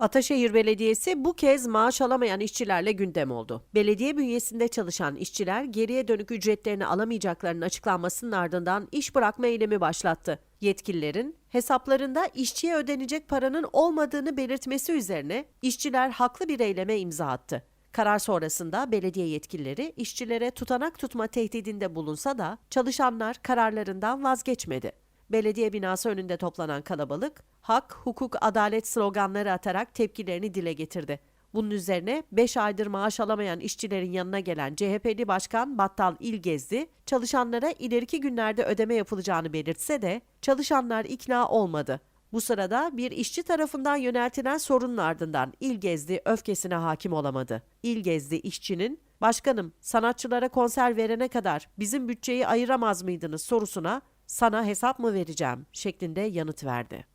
Ataşehir Belediyesi bu kez maaş alamayan işçilerle gündem oldu. Belediye bünyesinde çalışan işçiler geriye dönük ücretlerini alamayacaklarının açıklanmasının ardından iş bırakma eylemi başlattı. Yetkililerin hesaplarında işçiye ödenecek paranın olmadığını belirtmesi üzerine işçiler haklı bir eyleme imza attı. Karar sonrasında belediye yetkilileri işçilere tutanak tutma tehdidinde bulunsa da çalışanlar kararlarından vazgeçmedi. Belediye binası önünde toplanan kalabalık, hak, hukuk, adalet sloganları atarak tepkilerini dile getirdi. Bunun üzerine 5 aydır maaş alamayan işçilerin yanına gelen CHP'li Başkan Battal İlgezdi, çalışanlara ileriki günlerde ödeme yapılacağını belirtse de çalışanlar ikna olmadı. Bu sırada bir işçi tarafından yöneltilen sorunun ardından İlgezdi öfkesine hakim olamadı. İlgezdi işçinin, "Başkanım, sanatçılara konser verene kadar bizim bütçeyi ayıramaz mıydınız?" sorusuna "Sana hesap mı vereceğim?" şeklinde yanıt verdi.